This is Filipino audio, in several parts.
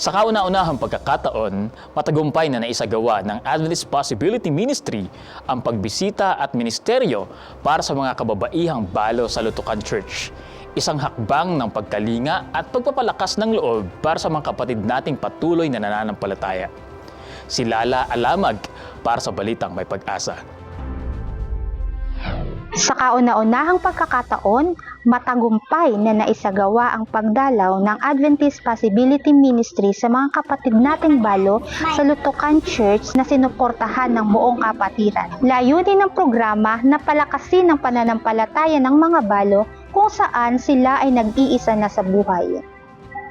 Sa kauna-unahang pagkakataon, matagumpay na naisagawa ng Adventist Possibility Ministry ang pagbisita at ministeryo para sa mga kababaihang balo sa Lutukan Church. Isang hakbang ng pagkalinga at pagpapalakas ng loob para sa mga kapatid nating patuloy na nananampalataya. Si Lala Alamag para sa Balitang May Pag-asa. Sa kauna-unahang pagkakataon, matagumpay na naisagawa ang pagdalaw ng Adventist Possibility Ministry sa mga kapatid nating balo sa Lutukan Church na sinuportahan ng buong kapatiran. Layunin ng programa na palakasin ang pananampalataya ng mga balo kung saan sila ay nag-iisa na sa buhay.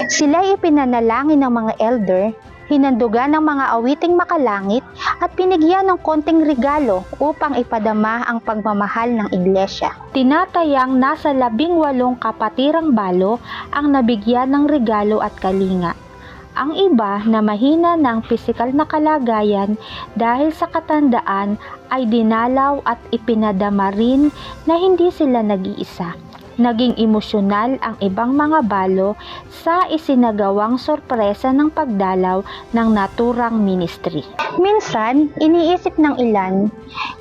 Sila ay ipinanalangin ng mga elder, hinandugan ng mga awiting makalangit at pinigyan ng konting regalo upang ipadama ang pagmamahal ng iglesia. Tinatayang nasa labing walong kapatirang balo ang nabigyan ng regalo at kalinga. Ang iba na mahina ng pisikal na kalagayan dahil sa katandaan ay dinalaw at ipinadama rin na hindi sila nag-iisa. Naging emosyonal ang ibang mga balo sa isinagawang sorpresa ng pagdalaw ng naturang ministry. Minsan, iniisip ng ilan,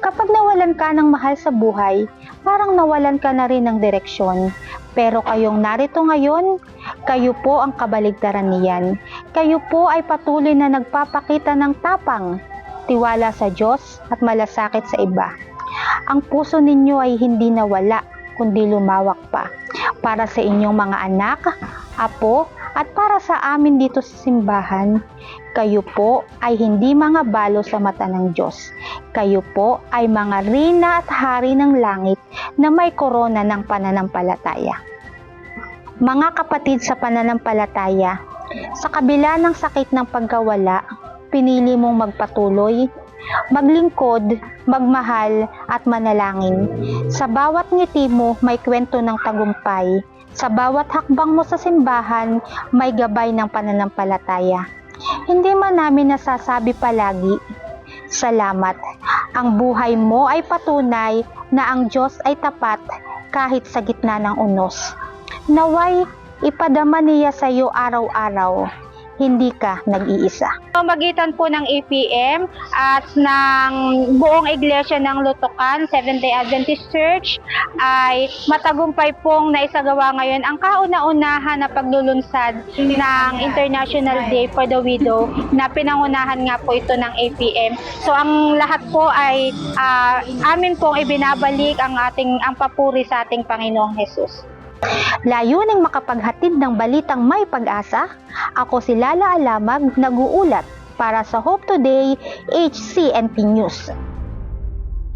kapag nawalan ka ng mahal sa buhay, parang nawalan ka na rin ng direksyon. Pero kayong narito ngayon, kayo po ang kabaligtaran niyan. Kayo po ay patuloy na nagpapakita ng tapang, tiwala sa Diyos at malasakit sa iba. Ang puso ninyo ay hindi nawala, kundi lumawak pa. Para sa inyong mga anak, apo, at para sa amin dito sa simbahan, kayo po ay hindi mga balo sa mata ng Diyos. Kayo po ay mga rina at hari ng langit na may korona ng pananampalataya. Mga kapatid sa pananampalataya, sa kabila ng sakit ng pagkawala, pinili mong magpatuloy, maglingkod, magmahal at manalangin. Sa bawat ngiti mo may kwento ng tagumpay. Sa bawat hakbang mo sa simbahan, may gabay ng pananampalataya. Hindi man namin nasasabi palagi, Salamat. Ang buhay mo ay patunay na ang Diyos ay tapat kahit sa gitna ng unos. Naway ipadama niya sa iyo araw-araw. Hindi ka nag-iisa. Magitan po ng APM at ng buong iglesia ng Lutukan, Seventh-day Adventist Church ay matagumpay pong naisagawa ngayon ang kauna-unahan na paglulunsad ng International Day for the Widow na pinangunahan nga po ito ng APM. So ang lahat po ay ah, amin pong ibinabalik ang ating ang papuri sa ating Panginoong Jesus. Layuning makapaghatid ng balitang may pag-asa, ako si Lala Alamag nag-uulat para sa Hope Today HCNP News.